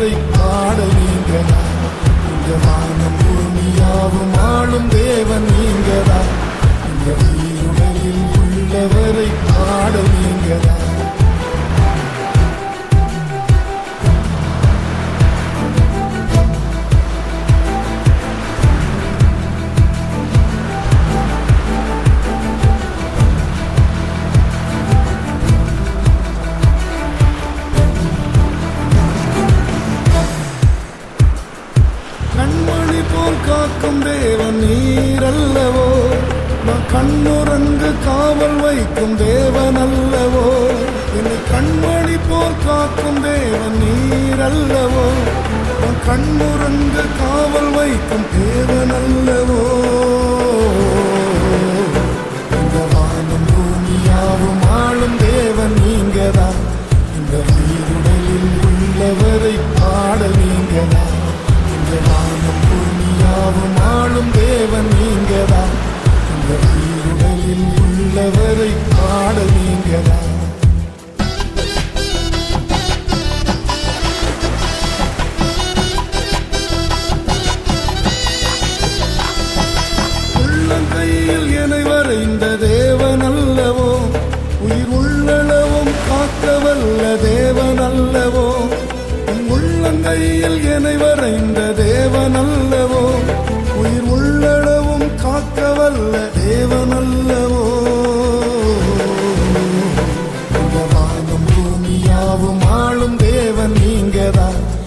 Really? கண்மணி போல் காக்கும் தேவன் நீரல்லவோ? நான் கண்ணுறங்கு காவல் வைக்கும் தேவன் அல்லவோ என்னை கண்மணி போல் காக்கும் தேவன் நீரல்லவோ? நான் கண்ணுறங்கு காவல் வைக்கும் தேவன் அல்லவோ உள்ளவரை பாடல் நீங்களா உள்ளங்கையில் என்னை வரைந்த தேவன் அல்லவோ உயிர் உள்ளளவும் காக்க வல்ல தேவன் அல்லவோ உன் உள்ளங்கையில் என்னை தேவன் நீங்கதான்.